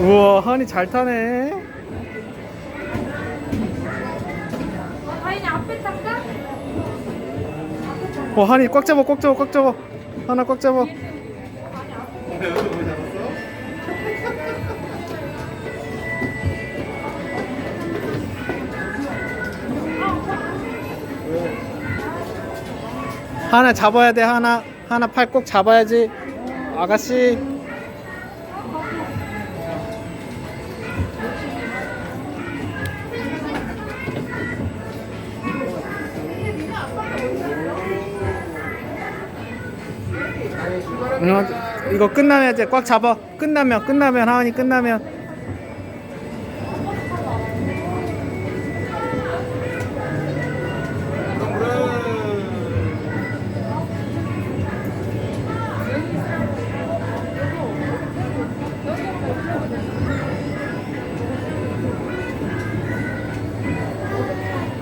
우와 하은이 잘 타네. 아니 앞에 탈까? 어 하은이 꽉 잡아 꽉 잡아 꽉 잡아. 하나 꽉 잡아. 하나 잡아야 돼 하나 하나 팔 꼭 잡아야지. 아가씨 응, 이거 끝나면 이제 꽉 잡아. 끝나면 끝나면 하은이 끝나면.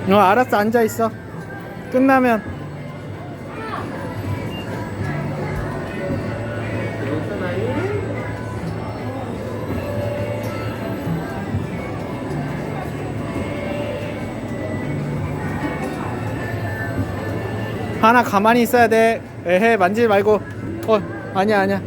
어 알았어. 앉아 있어. 끝나면 하나 가만히 있어야 돼. 에헤 만지지 말고. 어 아니야 아니야